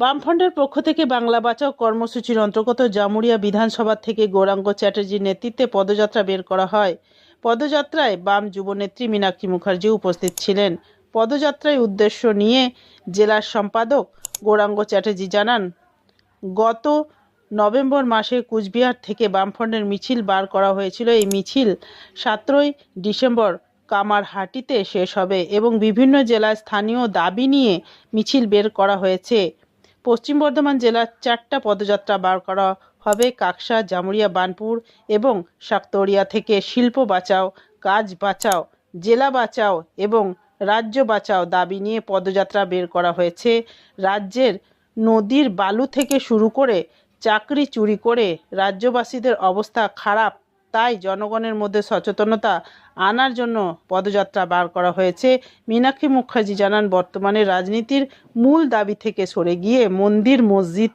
বামফ্রন্টের পক্ষ থেকে বাংলা বাঁচাও কর্মসূচির অন্তর্গত জামুরিয়া বিধানসভা থেকে গৌরাঙ্গ চ্যাটার্জির নেতৃত্বে পদযাত্রা বের করা হয়। পদযাত্রায় বাম যুবনেত্রী মীনাক্ষী মুখার্জি উপস্থিত ছিলেন। পদযাত্রায় উদ্দেশ্য নিয়ে জেলার সম্পাদক গৌরাঙ্গ চ্যাটার্জি জানান, গত নভেম্বর মাসে কুচবিহার থেকে বামফ্রন্টের মিছিল বার করা হয়েছিল। এই মিছিল সাতই ডিসেম্বর কামারহাটিতে শেষ হবে এবং বিভিন্ন জেলায় স্থানীয় দাবি নিয়ে মিছিল বের করা হয়েছে। পশ্চিম বর্ধমান জেলার চারটা পদযাত্রা বার করা হবে কাকসা, জামুরিয়া, বানপুর এবং শাকতরিয়া থেকে শিল্প বাঁচাও, কাজ বাঁচাও, জেলা বাঁচাও এবং রাজ্য বাঁচাও দাবি নিয়ে পদযাত্রা বের করা হয়েছে। রাজ্যের নদীর বালু থেকে শুরু করে চাকরি চুরি করে রাজ্যবাসীদের অবস্থা খারাপ। তাই জনগণের মধ্যে সচেতনতা আনার জন্য পদযাত্রা বার করা হয়েছে। মীনাক্ষী মুখার্জি জানান বর্তমানে রাজনীতির মূল দাবি থেকে সরে গিয়ে মন্দির মসজিদ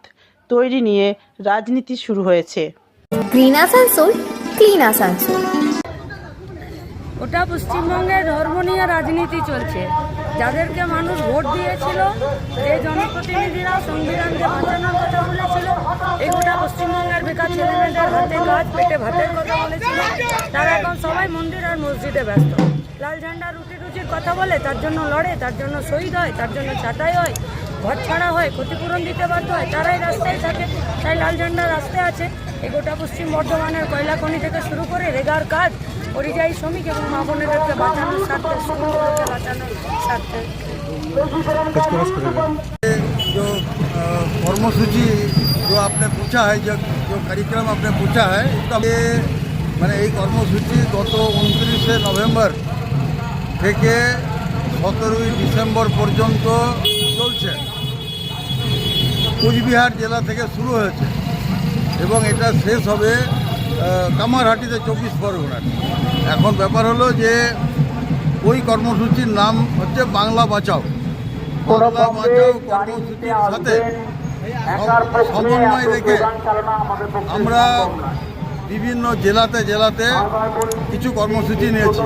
তৈরি নিয়ে রাজনীতি শুরু হয়েছে। Green Asansol clean Asansol. ওটা পশ্চিমবঙ্গের ধর্ম নিয়ে রাজনীতি চলছে। যাদেরকে মানুষ ভোট দিয়েছিল, যে জনপ্রতিনিধিরা সংবিধানকে বাঁচানোর কথা বলেছিল, এই গোটা পশ্চিমবঙ্গের বেকার ছেলেমেয়েদের হাতে কাজ, পেটে ভাতের কথা বলেছিল, তারা এখন সবাই মন্দির আর মসজিদে ব্যস্ত। লাল ঝান্ডা রুটি রুচির কথা বলে, তার জন্য লড়ে, তার জন্য শহীদ হয়, তার জন্য ছাঁটাই হয়, ঘর ছাড়া হয়, ক্ষতিপূরণ দিতে বাধ্য হয়, তারাই রাস্তায় থাকে, তাই লাল ঝান্ডা রাস্তায় আছে। এই গোটা পশ্চিম বর্ধমানের কয়লা খনি থেকে শুরু করে রেগার কাজ পরিযায়ী শ্রমিক এবং মা বোনেদেরকে বাঁচানোর স্বার্থে শ্রমিকদেরকে বাঁচানোর স্বার্থে जो अ, কর্মসূচি जो आपने पूछा है जो जो कार्यक्रम आपने पूछा है इसका ये মানে এই কর্মসূচি গত উনত্রিশে নভেম্বর থেকে সতেরোই ডিসেম্বর পর্যন্ত চলছে কুচবিহার জেলা থেকে শুরু হয়েছে এবং এটা শেষ হবে আহ, কামারহাটিতে চব্বিশ পরগনার এখন ব্যাপার হলো যে ওই কর্মসূচির নাম হচ্ছে বাংলা বাঁচাও। বাংলা বাঁচাও কর্মসূচির সাথে সমন্বয় রেখে আমরা বিভিন্ন জেলাতে জেলাতে কিছু কর্মসূচি নিয়েছি।